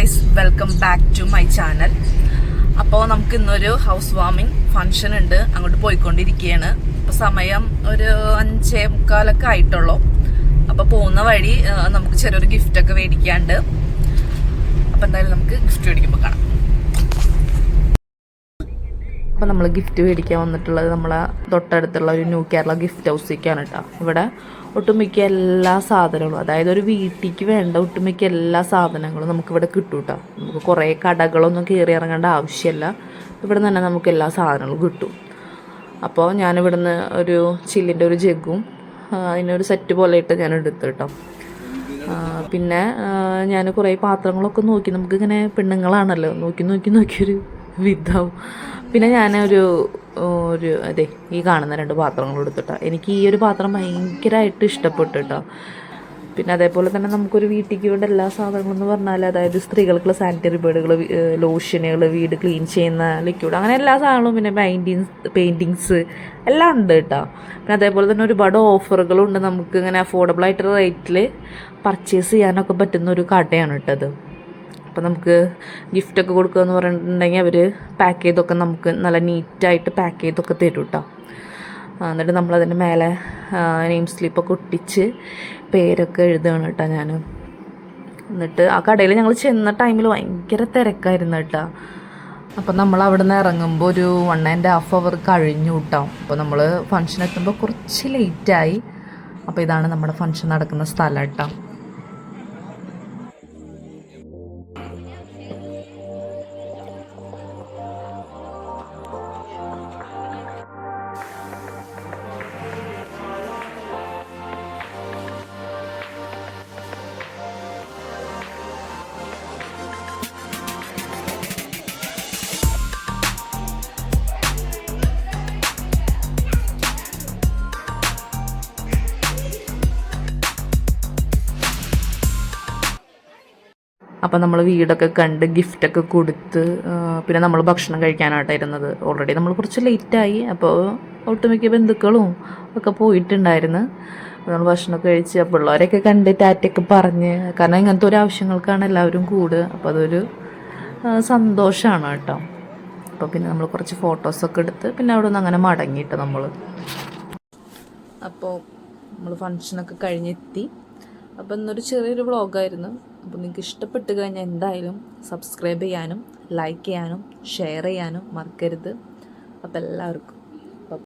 Guys welcome back to my channel അപ്പോൾ നമുക്ക് ഇന്നൊരു ഹൗസ് വാമിംഗ് ഫംഗ്ഷൻ ഉണ്ട്. അങ്ങോട്ട് പോയിക്കൊണ്ടിരിക്കുകയാണ് അപ്പോൾ സമയം ഒരു അഞ്ചേ മുക്കാലൊക്കെ ആയിട്ടുള്ളൂ. അപ്പോൾ പോകുന്ന വഴി നമുക്ക് ചെറിയൊരു ഗിഫ്റ്റൊക്കെ മേടിക്കാണ്ട് അപ്പോൾ എന്തായാലും നമുക്ക് ഗിഫ്റ്റ് മേടിക്കുമ്പോൾ കാണാം. അപ്പോൾ നമ്മൾ ഗിഫ്റ്റ് മേടിക്കാൻ വന്നിട്ടുള്ളത് നമ്മളെ തൊട്ടടുത്തുള്ള ഒരു ന്യൂ കേരള ഗിഫ്റ്റ് ഹൗസിലേക്കാണ് കേട്ടോ ഇവിടെ ഒട്ടുമിക്ക എല്ലാ സാധനങ്ങളും അതായത് ഒരു വീട്ടിലേക്ക് വേണ്ട ഒട്ടുമിക്ക എല്ലാ സാധനങ്ങളും നമുക്കിവിടെ കിട്ടും കേട്ടോ നമുക്ക് കുറേ കടകളൊന്നും കയറി ഇറങ്ങേണ്ട ആവശ്യമില്ല ഇവിടെ തന്നെ നമുക്ക് എല്ലാ സാധനങ്ങളും കിട്ടും. അപ്പോൾ ഞാനിവിടുന്ന് ഒരു ചില്ലിന്റെ ഒരു ജഗ്ഗും അതിനൊരു സെറ്റ് പോലെ ഇട്ട് ഞാൻ എടുത്തു കേട്ടോ പിന്നെ ഞാൻ കുറേ പാത്രങ്ങളൊക്കെ നോക്കി. നമുക്കിങ്ങനെ പെണ്ണുങ്ങളാണല്ലോ. നോക്കി നോക്കി നോക്കിയൊരു വിധാവും പിന്നെ ഞാൻ ഒരു ഒരു അതെ ഈ കാണുന്ന രണ്ട് പാത്രങ്ങൾ എടുത്തിട്ടോ. എനിക്ക് ഈ ഒരു പാത്രം ഭയങ്കരമായിട്ട് ഇഷ്ടപ്പെട്ടു കേട്ടോ പിന്നെ അതേപോലെ തന്നെ നമുക്കൊരു വീട്ടിലേക്ക് വേണ്ട എല്ലാ സാധനങ്ങളും എന്ന് പറഞ്ഞാൽ അതായത് സ്ത്രീകൾക്കുള്ള സാനിറ്ററി പേഡുകൾ ലോഷനുകൾ വീട് ക്ലീൻ ചെയ്യുന്ന ലിക്വിഡ് അങ്ങനെ എല്ലാ സാധനങ്ങളും പിന്നെ പെയിന്റിങ്സ് പെയിന്റിങ്സ് എല്ലാം ഉണ്ട് കേട്ടോ പിന്നെ അതേപോലെ തന്നെ ഒരുപാട് ഓഫറുകളുണ്ട് നമുക്ക് ഇങ്ങനെ അഫോർഡബിൾ ആയിട്ടുള്ള റേറ്റിൽ പർച്ചേസ് ചെയ്യാനൊക്കെ പറ്റുന്ന ഒരു കടയാണ് കേട്ടത് അപ്പോൾ നമുക്ക് ഗിഫ്റ്റൊക്കെ കൊടുക്കുക എന്ന് പറഞ്ഞിട്ടുണ്ടെങ്കിൽ അവർ പാക്ക് ചെയ്തൊക്കെ നമുക്ക് നല്ല നീറ്റായിട്ട് പാക്ക് ചെയ്തൊക്കെ തരും കേട്ടോ എന്നിട്ട് നമ്മളതിന്റെ മേലെ നെയിം സ്ലിപ്പൊക്കെ ഒട്ടിച്ച് പേരൊക്കെ എഴുതുകയാണ് കേട്ടോ ഞാൻ എന്നിട്ട് ആ കടയിൽ ഞങ്ങൾ ചെന്ന ടൈമിൽ ഭയങ്കര തിരക്കായിരുന്നു കേട്ടോ. അപ്പോൾ നമ്മൾ അവിടെ നിന്ന് ഇറങ്ങുമ്പോൾ ഒരു വൺ ആൻഡ് ഹാഫ് അവർ കഴിഞ്ഞു കേട്ടോ. അപ്പോൾ നമ്മൾ ഫംഗ്ഷൻ എത്തുമ്പോൾ കുറച്ച് ലേറ്റായി അപ്പോൾ ഇതാണ് നമ്മുടെ ഫംഗ്ഷൻ നടക്കുന്ന സ്ഥലം കേട്ടോ. അപ്പം നമ്മൾ വീടൊക്കെ കണ്ട് ഗിഫ്റ്റൊക്കെ കൊടുത്ത് പിന്നെ നമ്മൾ ഭക്ഷണം കഴിക്കാനായിട്ടായിരുന്നത് ഓൾറെഡി നമ്മൾ കുറച്ച് ലേറ്റായി അപ്പോൾ ഒട്ടുമിക്ക ബന്ധുക്കളും ഒക്കെ പോയിട്ടുണ്ടായിരുന്നു. അപ്പോൾ നമ്മൾ ഭക്ഷണമൊക്കെ കഴിച്ച് അപ്പോൾ പിള്ളേരെയൊക്കെ കണ്ട് ടാറ്റയൊക്കെ പറഞ്ഞ്. കാരണം ഇങ്ങനത്തെ ഒരു ആവശ്യങ്ങൾക്കാണ് എല്ലാവരും കൂടുക അപ്പോൾ അതൊരു സന്തോഷമാണ് കേട്ടോ. അപ്പോൾ പിന്നെ നമ്മൾ കുറച്ച് ഫോട്ടോസൊക്കെ എടുത്ത് പിന്നെ അവിടെ നിന്ന് അങ്ങനെ മടങ്ങിയിട്ട് നമ്മൾ അപ്പോൾ നമ്മൾ ഫങ്ഷനൊക്കെ കഴിഞ്ഞെത്തി. അപ്പോൾ ഇന്നൊരു ചെറിയൊരു വ്ളോഗായിരുന്നു അപ്പോൾ നിങ്ങൾക്ക് ഇഷ്ടപ്പെട്ട് കഴിഞ്ഞാൽ എന്തായാലും സബ്സ്ക്രൈബ് ചെയ്യാനും ലൈക്ക് ചെയ്യാനും ഷെയർ ചെയ്യാനും മറക്കരുത്. അപ്പോൾ എല്ലാവർക്കും